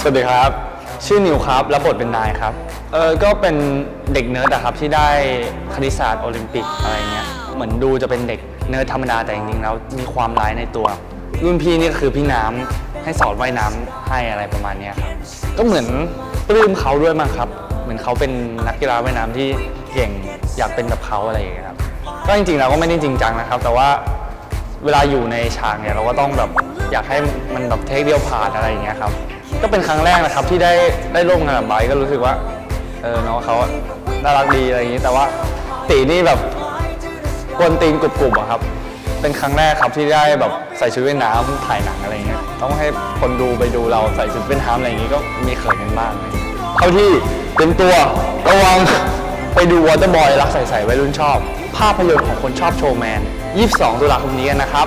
สวัสดีครับ ชื่อนิวครับ รับบทเป็นนายครับ เออก็เป็นเด็กเนิร์ดอะครับที่ได้คณิตศาสตร์โอลิมปิกอะไรเงี้ย เหมือนดูจะเป็นเด็กเนิร์ดธรรมดาแต่จริงๆแล้วมีความร้ายในตัว รุ่นพี่นี่ก็คือพี่น้ำให้สอนว่ายน้ำให้อะไรประมาณเนี้ยครับ ก็เหมือนปลื้มเขาด้วยมั้งครับ เหมือนเขาเป็นนักกีฬาว่ายน้ำที่เก่งอยากเป็นแบบเขาอะไรอย่างเงี้ยครับ ก็จริงๆแล้วก็ไม่ได้จริงจังนะครับ แต่ว่าเวลาอยู่ในฉากเนี่ยเราก็ต้องแบบ อยากให้มันแบบเทคเดียวผ่านอะไรอย่างเงี้ยครับ ก็เป็นครั้งแรกนะครับที่ได้ได้ร่วมงานกับไบร์ก็รู้สึกว่าเออน้องเขาน่ารักดีอะไรอย่างงี้ แต่ว่าตีนี่แบบกวนตีนกรุบๆอะครับ เป็นครั้งแรกครับที่ได้แบบใส่ชุดว่ายน้ำถ่ายหนังอะไรเงี้ยต้องให้คนดูไปดูเราใส่ชุดว่ายน้ำอะไรอย่างงี้ก็มีเขินกันบ้างเข้าที่เต็มตัวระวังไปดูวอเตอร์บอยรักใส่ๆวัยรุ่นชอบ ภาพยนตร์ของคนชอบโชว์แมน 22 ตุลาคมนี้กันนะครับ